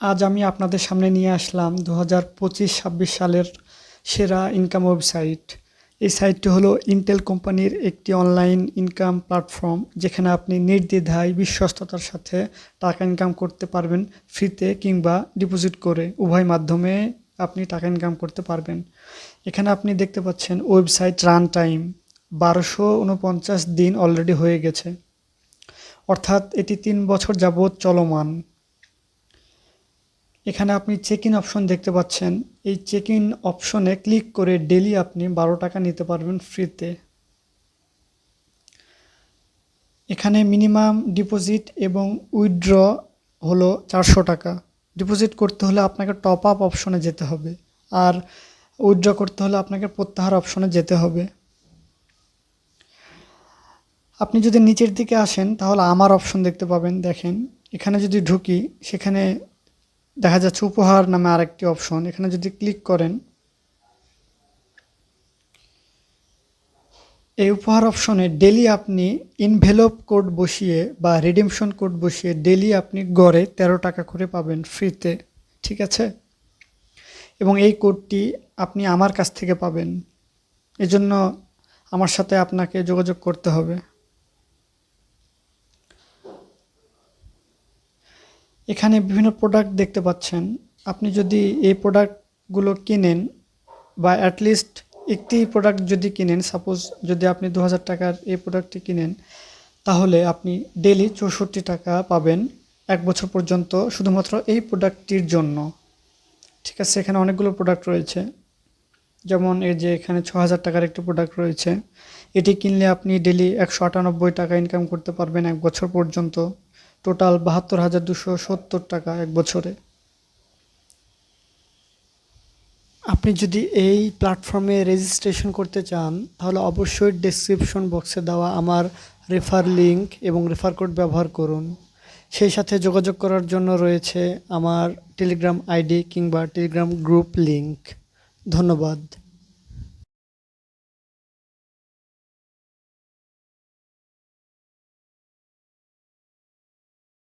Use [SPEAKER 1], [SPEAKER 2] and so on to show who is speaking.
[SPEAKER 1] আজ আমি আপনাদের সামনে নিয়ে আসলাম দু হাজার পঁচিশ ছাব্বিশ সালের সেরা ইনকাম ওয়েবসাইট এই সাইটটি হলো ইন্টেল কোম্পানির একটি অনলাইন ইনকাম প্ল্যাটফর্ম যেখানে আপনি নির্দ্বিধায় বিশ্বস্ততার সাথে টাকা ইনকাম করতে পারবেন ফ্রিতে কিংবা ডিপোজিট করে উভয় মাধ্যমে আপনি টাকা ইনকাম করতে পারবেন। এখানে আপনি দেখতে পাচ্ছেন ওয়েবসাইট রান টাইম বারোশো উনপঞ্চাশ দিন অলরেডি হয়ে গেছে। অর্থাৎ এটি তিন বছর যাবৎ চলমান। এখানে আপনি চেক ইন অপশন দেখতে পাচ্ছেন। এই চেক ইন অপশনে ক্লিক করে ডেলি আপনি বারো টাকা নিতে পারবেন ফ্রিতে এখানে মিনিমাম ডিপোজিট এবং উইথড্র হলো চারশো টাকা। ডিপোজিট করতে হলে আপনাকে টপ আপ অপশনে যেতে হবে। আর উইথড্র করতে হলে আপনাকে প্রত্যাহার অপশনে যেতে হবে। আপনি যদি নিচের দিকে আসেন, তাহলে আমার অপশন দেখতে পাবেন। দেখেন, এখানে যদি ঢুকি, সেখানে দেখা যাচ্ছে উপহার নামে আরেকটি অপশন। এখানে যদি ক্লিক করেন, এই উপহার অপশনে ডেলি আপনি ইনভেলপ কোড বসিয়ে বা রিডিমশন কোড বসিয়ে ডেলি আপনি গড়ে তেরো টাকা করে পাবেন ফ্রিতে ঠিক আছে? এবং এই কোডটি আপনি আমার কাছ থেকে পাবেন। এজন্য আমার সাথে আপনাকে যোগাযোগ করতে হবে। এখানে বিভিন্ন প্রোডাক্ট দেখতে পাচ্ছেন। আপনি যদি এই প্রোডাক্টগুলো কিনেন বা অ্যাটলিস্ট একটি প্রোডাক্ট যদি কিনেন সাপোজ যদি আপনি দু হাজার টাকার এই প্রোডাক্টটি কিনেন, তাহলে আপনি ডেলি চৌষট্টি টাকা পাবেন এক বছর পর্যন্ত শুধুমাত্র এই প্রোডাক্টটির জন্য। ঠিক আছে, এখানে অনেকগুলো প্রোডাক্ট রয়েছে। যেমন এই যে এখানে ছ হাজার টাকার একটি প্রোডাক্ট রয়েছে। এটি কিনলে আপনি ডেলি একশো আটানব্বই টাকা ইনকাম করতে পারবেন এক বছর পর্যন্ত। টোটাল বাহাত্তর হাজার দুশো সত্তর টাকা এক বছরে। আপনি যদি এই প্ল্যাটফর্মে রেজিস্ট্রেশন করতে চান, তাহলে অবশ্যই ডেসক্রিপশন বক্সে দেওয়া আমার রেফার লিঙ্ক এবং রেফার কোড ব্যবহার করুন। সেই সাথে যোগাযোগ করার জন্য রয়েছে আমার টেলিগ্রাম আইডি কিংবা টেলিগ্রাম গ্রুপ লিঙ্ক ধন্যবাদ।